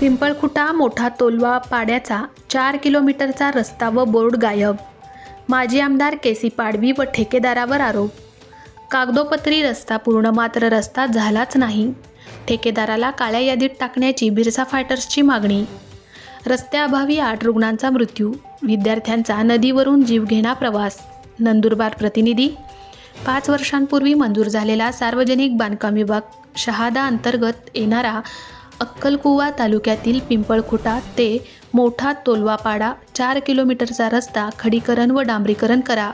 पिंपळखुटा मोठा तोलवा पाड्याचा चार किलोमीटरचा रस्ता व बोर्ड गायब. माजी आमदार केसी पाडवी व ठेकेदारावर आरोप. कागदोपत्री रस्ता पूर्ण मात्र रस्ता झालाच नाही. ठेकेदाराला काळ्या यादीत टाकण्याची बिरसा फायटर्सची मागणी. रस्त्याअभावी आठ रुग्णांचा मृत्यू विद्यार्थ्यांचा नदीवरून जीवघेणा प्रवास. नंदुरबार प्रतिनिधी पाच वर्षांपूर्वी मंजूर झालेला सार्वजनिक बांधकाम विभाग शहादा अंतर्गत येणारा अक्कलकुवा तालुक्यातील पिंपळखुटा ते मोठा तोलवापाडा चार किलोमीटरचा रस्ता खडीकरण व डांबरीकरण करा.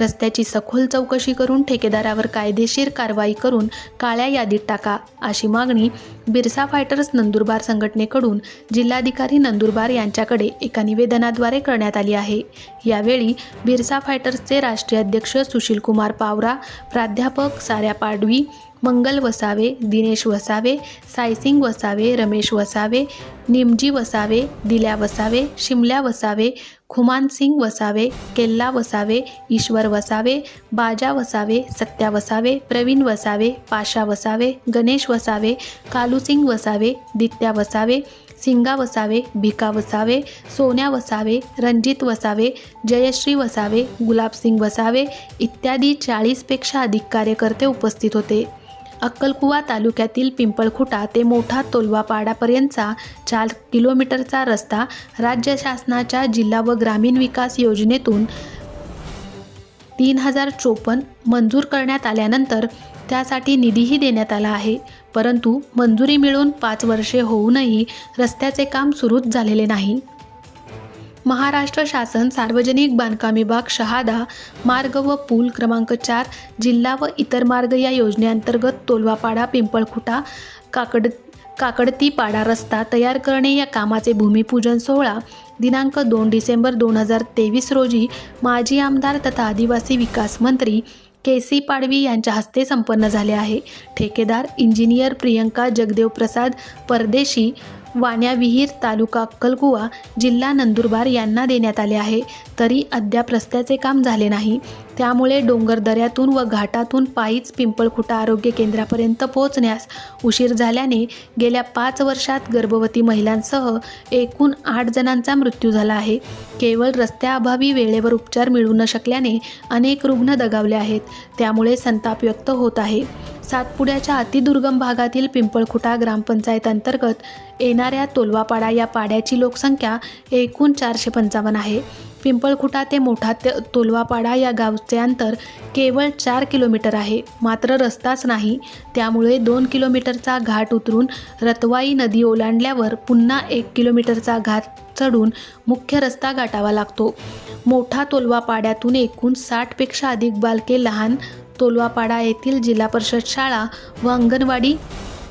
रस्त्याची सखोल चौकशी करून ठेकेदारावर कायदेशीर कारवाई करून काळ्या यादीत टाका. अशी मागणी बिरसा फायटर्स नंदुरबार संघटनेकडून जिल्हाधिकारी नंदुरबार यांच्याकडे एका निवेदनाद्वारे करण्यात आली आहे. यावेळी बिरसा फायटर्सचे राष्ट्रीय अध्यक्ष सुशीलकुमार पावरा प्राध्यापक साऱ्या पाडवी मंगल वसावे दिनेश वसावे सायसिंग वसावे रमेश वसावे निमजी वसावे दिल्या वसावे शिमल्या वसावे खुमान सिंग वसावे केल्ला वसावे ईश्वर वसावे बाजा वसावे सत्या वसावे प्रवीण वसावे पाशा वसावे गणेश वसावे कालूसिंग वसावे दित्या वसावे सिंगा वसावे भिका वसावे सोन्या वसावे रणजित वसावे जयश्री वसावे गुलाबसिंग वसावे इत्यादी चाळीसपेक्षा अधिक कार्यकर्ते उपस्थित होते. अक्कलकुवा तालुक्यातील पिंपळखुटा ते मोठा तोलवापाडापर्यंतचा चार किलोमीटरचा रस्ता राज्य शासनाच्या जिल्हा व ग्रामीण विकास योजनेतून तीन हजार चोपन्न मंजूर करण्यात आल्यानंतर त्यासाठी निधीही देण्यात आला आहे. परंतु मंजुरी मिळून पाच वर्षे होऊनही रस्त्याचे काम सुरूच झालेले नाही. महाराष्ट्र शासन सार्वजनिक बांधकाम विभाग शहादा मार्ग व पूल क्रमांक चार जिल्हा व इतर मार्ग या योजनेअंतर्गत तोलवापाडा पिंपळखुटा काकड काकडतीपाडा रस्ता तयार करणे या कामाचे भूमिपूजन सोहळा दिनांक दोन डिसेंबर दोन हजार तेवीस रोजी माजी आमदार तथा आदिवासी विकास मंत्री के सी पाडवी यांच्या हस्ते संपन्न झाले आहे. ठेकेदार इंजिनियर प्रियंका जगदेव प्रसाद परदेशी वाण्याविहीर तालुका अक्कलकुवा जिल्हा नंदुरबार यांना देण्यात आले आहे. तरी अद्याप रस्त्याचे काम झाले नाही. त्यामुळे डोंगरदऱ्यातून व घाटातून पायीच पिंपळखुटा आरोग्य केंद्रापर्यंत पोहोचण्यास उशीर झाल्याने गेल्या पाच वर्षात गर्भवती महिलांसह एकूण आठ जणांचा मृत्यू झाला आहे. केवळ रस्त्याअभावी वेळेवर उपचार मिळू न शकल्याने अनेक रुग्ण दगावले आहेत. त्यामुळे संताप व्यक्त होत आहे. सातपुड्याच्या अतिदुर्गम भागातील पिंपळखुटा ग्रामपंचायत अंतर्गत येणाऱ्या तोलवापाडा या पाड्याची लोकसंख्या एकूण चारशे पंचावन्न आहे. पिंपळखुटा ते मोठा ते तोलवापाडा या गावचे अंतर केवळ चार किलोमीटर आहे. मात्र रस्ताच नाही. त्यामुळे दोन किलोमीटरचा घाट उतरून रतवाई नदी ओलांडल्यावर पुन्हा एक किलोमीटरचा घाट चढून मुख्य रस्ता गाठावा लागतो. मोठा तोलवापाड्यातून एकूण साठपेक्षा अधिक बालके लहान तोलवापाडा येथील जिल्हा परिषद शाळा व अंगणवाडी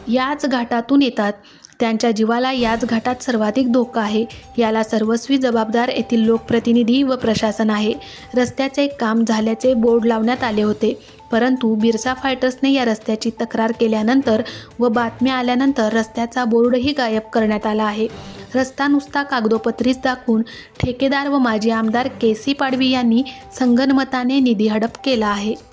याच घाटातून येतात. त्यांच्या जीवाला याच घाटात सर्वाधिक धोका आहे. याला सर्वस्वी जबाबदार येथील लोकप्रतिनिधी व प्रशासन आहे. रस्त्याचे काम झाल्याचे बोर्ड लावण्यात आले होते. परंतु बिरसा फायटर्सने या रस्त्याची तक्रार केल्यानंतर व बातम्या आल्यानंतर रस्त्याचा बोर्डही गायब करण्यात आला आहे. रस्ता नुसता कागदोपत्रीच दाखवून ठेकेदार व माजी आमदार के सी पाडवी यांनी संगनमताने निधी हडप केला आहे.